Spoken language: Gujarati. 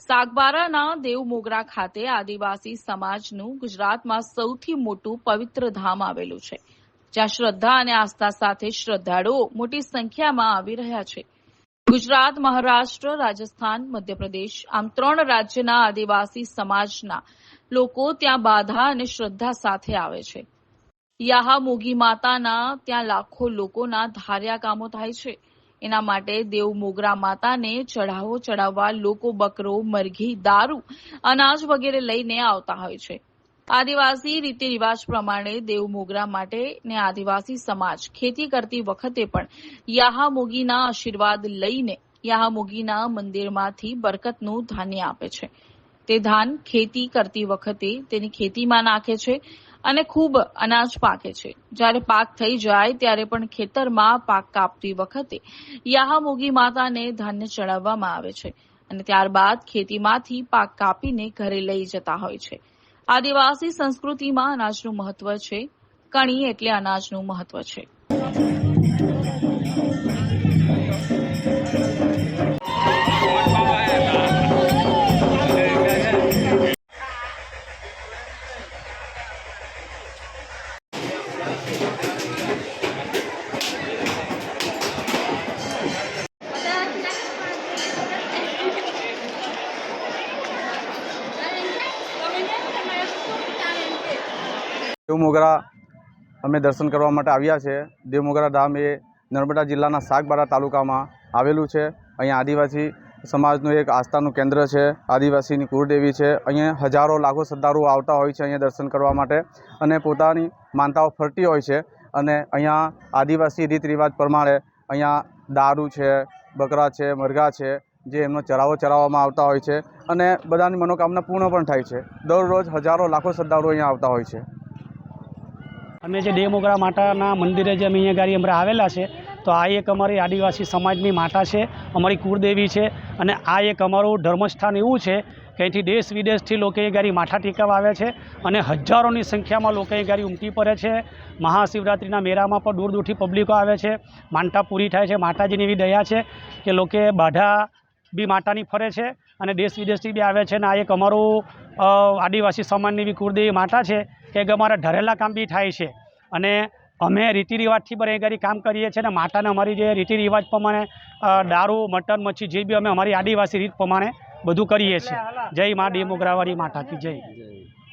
સાગબારાના દેવમોગરા ખાતે આદિવાસી સમાજનું ગુજરાતમાં સૌથી મોટું પવિત્ર ધામ આવેલું છે. જ્યાં શ્રદ્ધા અને આસ્થા સાથે શ્રદ્ધાળુઓ મોટી સંખ્યામાં આવી રહ્યા છે. ગુજરાત, મહારાષ્ટ્ર, રાજસ્થાન, મધ્યપ્રદેશ આમ ત્રણ રાજ્યના આદિવાસી સમાજના લોકો ત્યાં બાધા અને શ્રદ્ધા સાથે આવે છે. યાહા મોગી માતાના ત્યાં લાખો લોકોના ધાર્યા કામો થાય છે. એના માટે દેવ મોગરા માતાને ચઢાવો ચડાવવા લોકો બકરો, મરઘી, દારૂ, અનાજ વગેરે લઈને આવતા હોય છે. આદિવાસી રીતિ રિવાજ પ્રમાણે દેવ મોગરા માટે ને આદિવાસી સમાજ ખેતી કરતી વખતે પણ યાહામોગીના આશીર્વાદ લઈને યાહામોગીના મંદિરમાંથી બરકતનું ધાન્ય આપે છે. તે ધાન ખેતી કરતી વખતે તેની ખેતીમાં નાખે છે અને ખૂબ અનાજ પાકે છે. જ્યારે પાક થઈ જાય ત્યારે પણ ખેતરમાં પાક કાપતી વખતે યાહામોગી માતાને ધાન્ય ચડાવવામાં આવે છે અને ત્યારબાદ ખેતીમાંથી પાક કાપીને ઘરે લઈ જતા હોય છે. આદિવાસી સંસ્કૃતિમાં અનાજનું મહત્વ છે. કણી એટલે અનાજનું મહત્વ છે. દેવમોગરા અમે દર્શન કરવા માટે આવ્યા છે. દેવમોગરા ધામ એ નર્મદા જિલ્લાના સાગબારા તાલુકામાં આવેલું છે. અહીંયા આદિવાસી સમાજનું એક આસ્થાનું કેન્દ્ર છે. આદિવાસીની કુળદેવી છે. અહીંયા હજારો લાખો શ્રદ્ધાળુઓ આવતા હોય છે અહીંયા દર્શન કરવા માટે અને પોતાની માનતાઓ ફરતી હોય છે. અને અહીંયા આદિવાસી રીત રિવાજ પ્રમાણે અહીંયા દારૂ છે, બકરા છે, મરઘા છે, જે એમનો ચરાવો ચરાવવામાં આવતા હોય છે. અને બધાની મનોકામના પૂર્ણ પણ થાય છે. દરરોજ હજારો લાખો શ્રદ્ધાળુઓ અહીંયા આવતા હોય છે. અમે જે દેવમોગરા માતાના મંદિરે જે અમે અહીંયા ગાડી અમે આવેલા છે, તો આ એક અમારી આદિવાસી સમાજની માતા છે, અમારી કુળદેવી છે અને આ એક અમારું ધર્મસ્થાન એવું છે કે અહીંથી દેશ વિદેશથી લોકો એ ગાડી માથા ટેકવા આવે છે અને હજારોની સંખ્યામાં લોકો એ ગાડી ઉમટી પડે છે. મહાશિવરાત્રિના મેળામાં પણ દૂર દૂરથી પબ્લિકો આવે છે, માનતા પૂરી થાય છે, માતાજીની એવી દયા છે કે લોકો બાધા બી માતાની ફરે છે અને દેશ વિદેશથી બી આવે છે અને આ એક અમારું આદિવાસી સમાજની બી કુળદેવી માતા છે કે અમારા ઢરેલા કામ બી થાય છે. અને અમે રીતિ રિવાજથી પણ એ ઘડી કામ કરીએ છીએ અને માતાને અમારી જે રીતિ રિવાજ પ્રમાણે દારૂ મટન મચ્છી જે બી અમે અમારી આદિવાસી રીત પ્રમાણે બધું કરીએ છીએ. જય મા ડેમોગ્રાવાળી માતાથી જય.